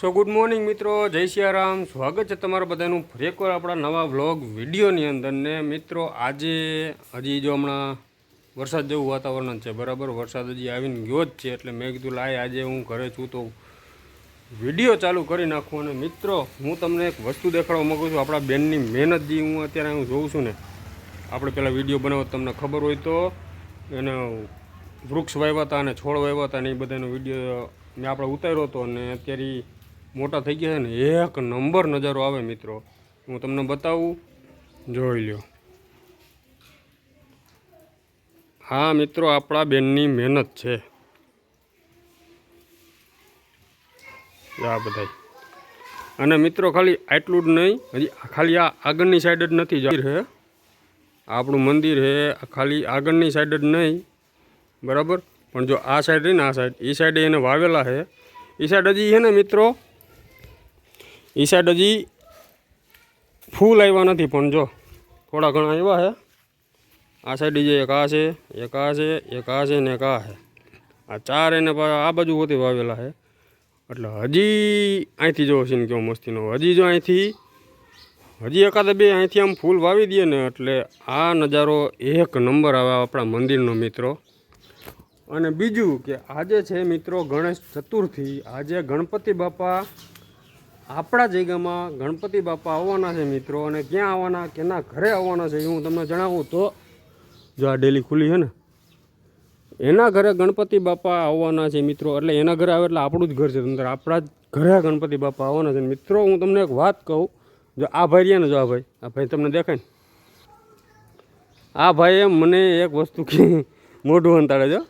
સો good morning મિત્રો. જય સિયારામ. સ્વાગત છે તમારા બધાનું ફરી એકવાર આપણા નવા વ્લોગ વિડીયોની અંદર. ને મિત્રો, આજે હજી જો હમણાં વરસાદ જેવું વાતાવરણ છે, બરાબર? વરસાદ હજી આવીને ગયો જ છે, એટલે મેં કીધું, લાય, આજે હું ઘરે છું તો વીડિયો ચાલુ કરી નાખું. અને મિત્રો, હું તમને એક વસ્તુ દેખાડવા માગું છું. આપણા બેનની મહેનત જે હું અત્યારે હું જોઉં છું ને, આપણે પહેલાં વીડિયો બનાવો તમને ખબર હોય તો. એને વૃક્ષ વાવ્યા હતા અને છોડ વાવ્યા હતા ને એ બધાનો વીડિયો મેં આપણે ઉતાર્યો હતો. અને અત્યારે મોટા થઈ ગયા છે ને, એક નંબર નજારો આવે મિત્રો. હું તમને બતાવું, જોઈ લ્યો. હા મિત્રો, આપણા બેનની મહેનત છે. આ બધા અને મિત્રો, ખાલી આટલું જ નહીં, હજી ખાલી આ આગળની સાઈડ જ નથી જઈ રહે આપણું મંદિર છે ખાલી આગળની સાઈડ જ નહીં. બરાબર? પણ જો આ સાઈડ રહી ને, આ સાઈડ એ સાઈડે એને વાવેલા છે. એ સાઈડ હજી છે ને મિત્રો એ સાઈડ હજી ફૂલ આવ્યા નથી, પણ જો થોડા ઘણા આવ્યા છે. આ સાઈડ જે એક આ છે, એક આ છે, એક આ છે ને એક આ છે. આ ચાર એને આ બાજુ હોતી વાવેલા છે. એટલે હજી અહીંથી જો ને કેવો મસ્તીનો, હજી જો અહીંથી હજી એકાદ બે અહીંથી આમ ફૂલ વાવી દઈએ ને એટલે આ નજારો એક નંબર આવે આપણા મંદિરનો મિત્રો. અને બીજું કે આજે છે મિત્રો ગણેશ ચતુર્થી, આજે ગણપતિ બાપા આપણા જગ્યામાં ગણપતિ બાપા આવવાના છે મિત્રો અને ક્યાં આવવાના, કેના ઘરે આવવાના છે એ હું તમને જણાવું તો જો આ ડેલી ખુલ્લી છે ને, એના ઘરે ગણપતિ બાપા આવવાના છે મિત્રો. એટલે એના ઘરે આવે એટલે આપણું જ ઘર છે. અંદર આપણા જ ઘરે ગણપતિ બાપા આવવાના છે. મિત્રો, હું તમને એક વાત કહું. જો આ ભાઈ રહ્યા ને જો આ ભાઈ આ ભાઈ તમને દેખાય ને? આ ભાઈએ મને એક વસ્તુ મોઢું અંતાડે જો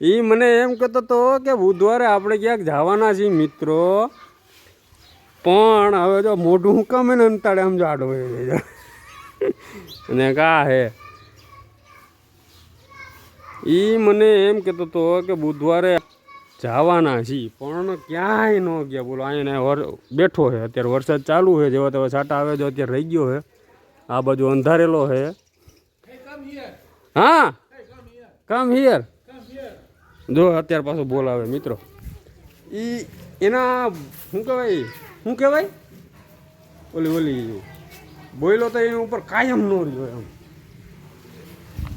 એ મને એમ કહેતો હતો કે બુધવારે આપણે ક્યાંક જવાના છીએ મિત્રો. પણ હવે જો મોઢું હું કમે ને અંતાડે આમ જાડો અને કા હે? એ મને એમ કહેતો હતો કે બુધવારે જવાના છીએ પણ ક્યાંય ન ગયા. બોલો અહીંયા બેઠો છે અત્યારે વરસાદ ચાલુ છે જેવા તેવા છાંટા આવે જો અત્યારે રહી ગયો છે આ બાજુ અંધારેલો છે હા? કમ હિયર જો અત્યારે પાછો બોલાવે મિત્રો. એ એના, શું કહેવાય? શું કહેવાય? ઓલી ઓલી બોયલો તો એની ઉપર કાયમ ન રહ્યો એમ.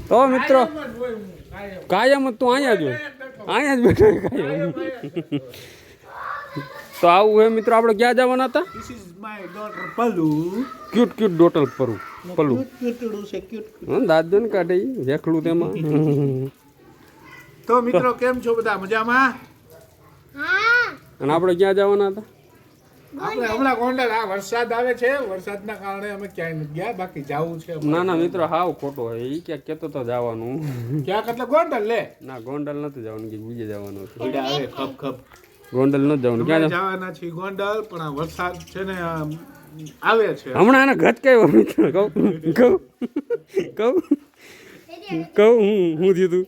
તો મિત્રો કાયમ તું અહીંયા જ અહીંયા જ બેઠો કાયમ. તો આવું હે મિત્રો આપણે ક્યાં જવાના હતા? This is my daughter Palu. Cute cute ડોટલ પરું પલું Cute, cute છે cute. હા દાદો ને કાઢે વેખલું તેમાં તો મિત્રો કેમ છો બધા? મજામાં? અને આપણે ક્યાં જવાના હતા? આપણે હમણાં ગોંડલ આ વરસાદ આવે છે વરસાદના કારણે અમે ક્યાંય નથી ગયા બાકી જવું છે ના ના મિત્રો હાવ ખોટો હોય એ ક્યાંક કેતો તો જવાનું. ક્યાંક એટલે ગોંડલ લે. ના ગોંડલ નથી જવાનું કે બીજે જવાનું છે. આવે ખપ ખપ. ગોંડલ નથી જવાનું ક્યાં જવાના છે ગોંડલ પણ આ વરસાદ છે ને આવે છે. હમણાં એને ઘટકાયો મિત્રો કહું કહું કહું કહું હું હું થયું તું.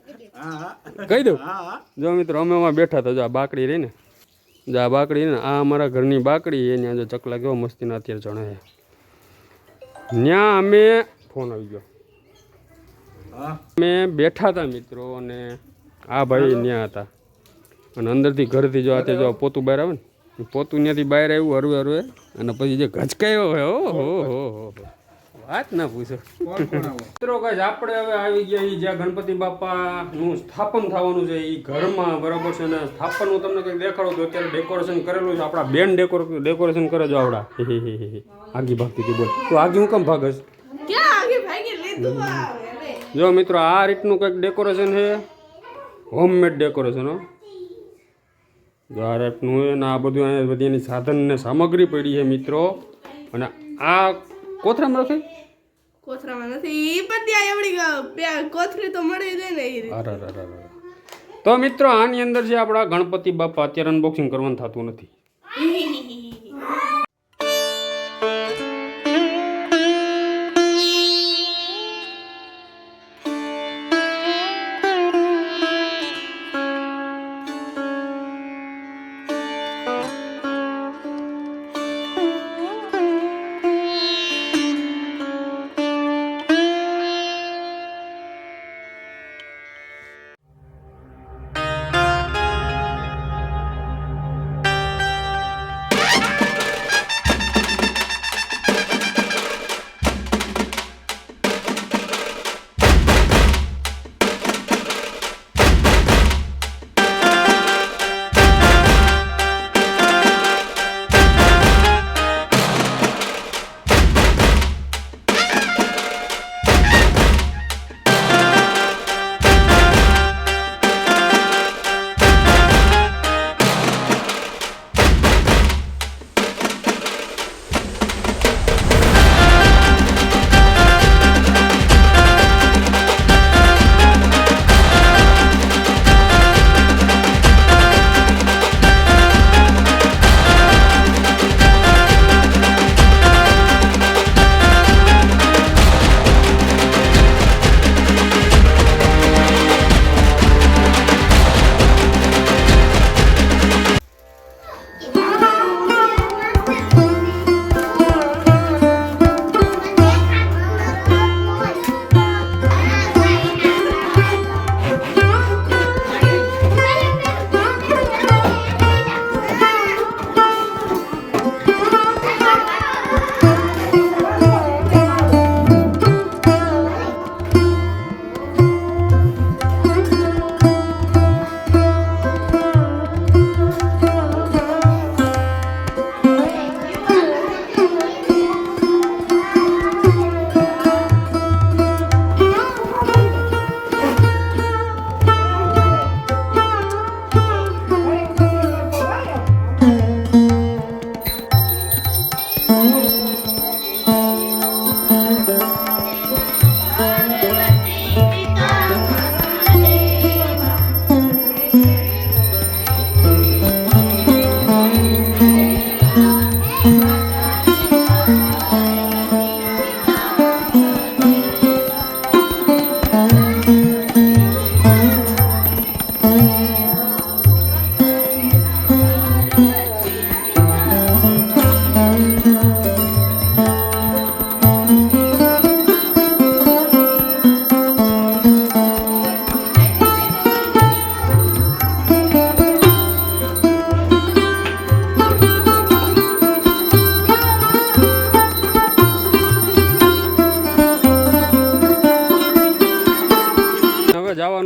કહી દઉં. હા હા. જો મિત્રો અમે એમાં બેઠા હતા જો આ બાકડી રહી ને જો આ બાકડી ને આ અમારા ઘરની બાકડી એની આજે ચકલા કેવો મસ્તીના અત્યારે જણાય ત્યાં અમે ફોન આવી ગયો. અમે બેઠા હતા મિત્રો અને આ ભાઈ ત્યાં હતા. અને અંદરથી ઘરથી જો આતે જો પોતું બહાર આવે ને પોતું ત્યાંથી બહાર આવ્યું હરવે હરવે અને પછી જે ઘચકાયો હોય હો હો હો હો. વાત ના પૂછો. મિત્રો કઈ આપણે હવે આવી ગયા એ જ્યાં ગણપતિ બાપાનું સ્થાપન થવાનું છે એ ઘરમાં બરાબર છે ને સ્થાપન હું તમને કંઈક દેખાડું તો અત્યારે ડેકોરેશન કરેલું છે આપણા બેન ડેકોર ડેકોરેશન કરે જો આવડા. આગી ભાગતી હતી બોલ. તો આગી હું કેમ ભાગસ જો મિત્રો આ રીતનું કંઈક ડેકોરેશન છે. હોમમેડ ડેકોરેશન હો. હોય ને આ બધું અહીંયા બધી એની સાધન ને સામગ્રી પડી છે મિત્રો. અને આ કોથરામાં રખાય કોથરામાં નથી. એ પણ ત્યાં એવડી કોથરી તો મળી જાય ને એ રીતે. તો મિત્રો આની અંદર જે આપણા ગણપતિ બાપા અત્યારે અનબોક્સિંગ કરવાનું થતું નથી.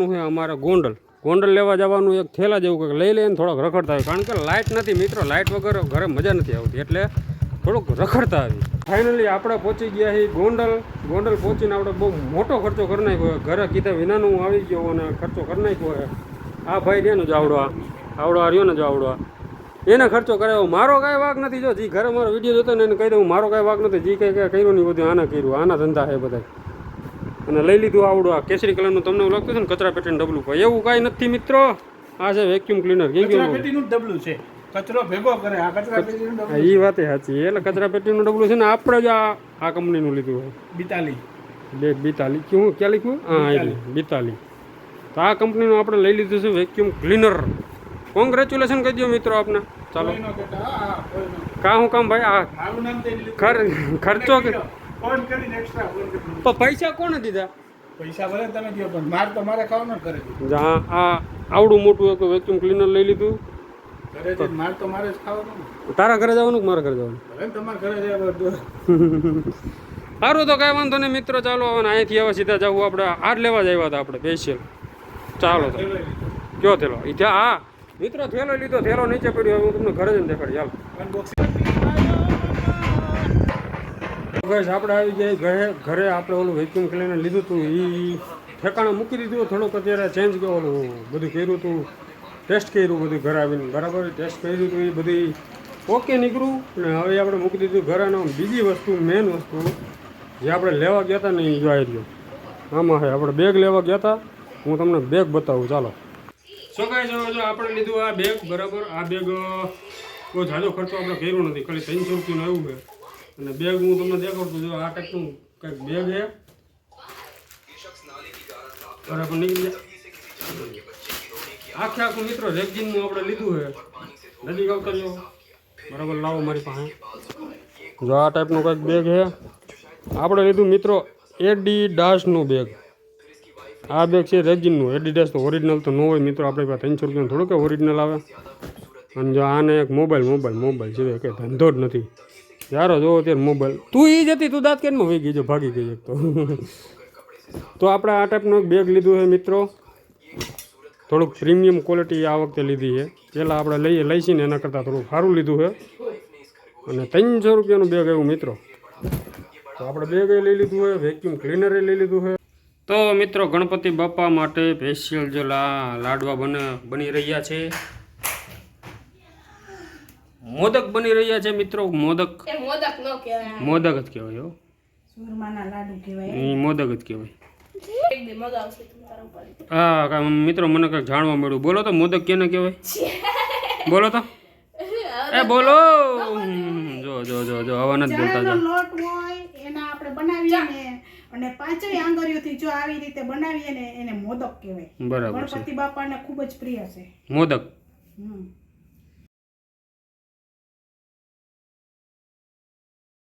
જવાનું છે અમારે ગોંડલ. ગોંડલ લેવા જવાનું એક થેલા જેવું કંઈક લઈ લઈને થોડોક રખડતા હોય. કારણ કે લાઇટ નથી મિત્રો લાઇટ વગર ઘરે મજા નથી આવતી. એટલે થોડુંક રખડતા આવી ફાઇનલી આપણે પહોંચી ગયા છીએ ગોંડલ. ગોંડલ પહોંચીને આપણે બહુ મોટો ખર્ચો કરી નાખ્યો. ઘરે કીધા વિનાનું આવી ગયો અને ખર્ચો કરી નાખ્યો આ ભાઈ રહ્યો ને જ આવડવા આવડો આ રહ્યો ને જ આવડો એને ખર્ચો કરાવ્યો મારો કાંઈ વાક નથી જો. જી, ઘરે મારો વીડિયો જોતો ને એને કહી દઉં, મારો કાંઈ વાક નથી. જી કંઈ કંઈ કર્યું નહીં બધું? આના કર્યું, આના ધંધા છે બધા અને લઈ લીધું આવડું આ કેસરી કલરનું. તમને લાગતું છે ને કચરા પેટીનું ડબલું પર એવું કાંઈ નથી મિત્રો. આ છે વેક્યુમ ક્લીનર કચરા પેટીનું ડબલું છે. કચરો ભેગો કરે આ કચરા પેટીનું ડબલું એ વાત સાચી. એટલે કચરા પેટીનું ડબલું છે ને આપણે જ આ આ કંપનીનું લીધું હોય. બિતાલી. બે બીતાલી. ક્યું ક્યાં લખ્યું? હા એટલે બીતાલી. તો આ કંપનીનું આપણે લઈ લીધું છે વેક્યુમ ક્લીનર કોંગ્રેચ્યુલેશન કહી દો મિત્રો આપને. ચાલો. કા હું કામ ભાઈ આ ખર્ચો ફોન કરીને એક્સ્ટ્રા ફોન કરી. પણ પૈસા કોણે દીધા? પૈસા ભલે તમે દ્યો પણ માર તો મારે ખાવાનું જ કરે છે. જા આ આવડું મોટું એક વેક્યુમ ક્લીનર લઈ લીધું. ઘરે જઈને માર તો મારે જ ખાવાનું તારા ઘરે જવાનું કે મારા ઘરે જવાનું? ભલે ને તમારા ઘરે જાય સારું તો કાંઈ વાંધો નહીં મિત્રો ચાલો આવવાના અહીંથી હવે સીધા જવું આપણે. આજ લેવા જ આવ્યા હતા આપણે સ્પેશિયલ ચાલો તો. કયો થેલો? એ હા. મિત્રો થેલો લીધો થેલો નીચે પડ્યો હવે હું તમને ઘરે જ દેખાડી ચાલો બસ આપણે આવી જાય ઘરે ઘરે આપણે ઓલું વેક્યુમ ક્લીનર લીધું હતું એ ઠેકાણે મૂકી દીધું થોડુંક અત્યારે ચેન્જ કે ઓલું બધું કર્યું હતું ટેસ્ટ કર્યું બધું ઘરે આવીને. બરાબર? ટેસ્ટ કર્યું હતું એ બધી ઓકે નીકળ્યું. અને હવે આપણે મૂકી દીધું ઘરે બીજી વસ્તુ મેન વસ્તુ, જે આપણે લેવા ગયા હતા ને એ જોઈ રહ્યો આમાં છે, આપણે બેગ લેવા ગયા હતા હું તમને બેગ બતાવું, ચાલો. કહે છે જો આપણે લીધું આ બેગ બરાબર? આ બેગ બહુ ઝાઝો ખર્ચો આપણે કર્યો નથી. ખાલી ત્રણસો રૂપિયાનું આવ્યું છે. અને બેગ હું તમને દેખાડું જો આ ટાઈપનું કંઈક બેગ છે. બરાબર, નીકળી આખે આખું મિત્રો રેગજીનનું આપણે લીધું છે. નજીક આવતા રહ્યો બરાબર, લાવો મારી પાસે. જો આ ટાઈપનું કંઈક બેગ છે. આપણે લીધું મિત્રો એડી ડાસનું બેગ આ બેગ છે રેજિનનું એડિડાસ તો ઓરિજિનલ તો ન હોય મિત્રો. આપણે પાસે ત્રણસો રૂપિયાનું થોડું કે ઓરિજિનલ આવે. અને જો આને એક મોબાઈલ મોબાઈલ મોબાઈલ છે કંઈ ધંધો જ નથી. યારો જોવો અત્યારે મોબાઈલ તું એ જતી તું દાંત કેમ વહી ગઈ જો ભાગી ગઈ એક તો. તો આપણે આ ટાઈપનું એક બેગ લીધું છે મિત્રો. થોડુંક પ્રીમિયમ ક્વોલિટી આ વખતે લીધી છે. પહેલાં આપણે લઈએ, લઈશી ને એના કરતાં થોડું સારું લીધું છે. અને ત્રણસો રૂપિયાનું બેગ એવું મિત્રો. તો આપણે બેગ લઈ લીધું છે વેક્યુમ ક્લીનર લઈ લીધું છે. તો મિત્રો, ગણપતિ બાપા માટે સ્પેશિયલ જે લાડવા બને બની રહ્યા છે. મોદક બની રહ્યા છે મિત્રો મોદક. મોદક ન કહેવાય. મોદક જ કહેવાય હો. સુરમાના લાડુ કહેવાય. મોદક જ કહેવાય. હા મિત્રો મને કંઈક જાણવા મળ્યું. બોલો તો મોદક કેને કહેવાય? બોલો તો. એ બોલો. હમ, જો જો જો જો આવા નથી બોલતા જા. લોટ હોય એના આપણે બનાવીએ ને અને પાંચેય આંગળીઓથી જો આવી રીતે બનાવીએ ને એને મોદક કહેવાય. બરાબર ગણપતિ બાપાને ખૂબ જ પ્રિય છે. મોદક. હમ.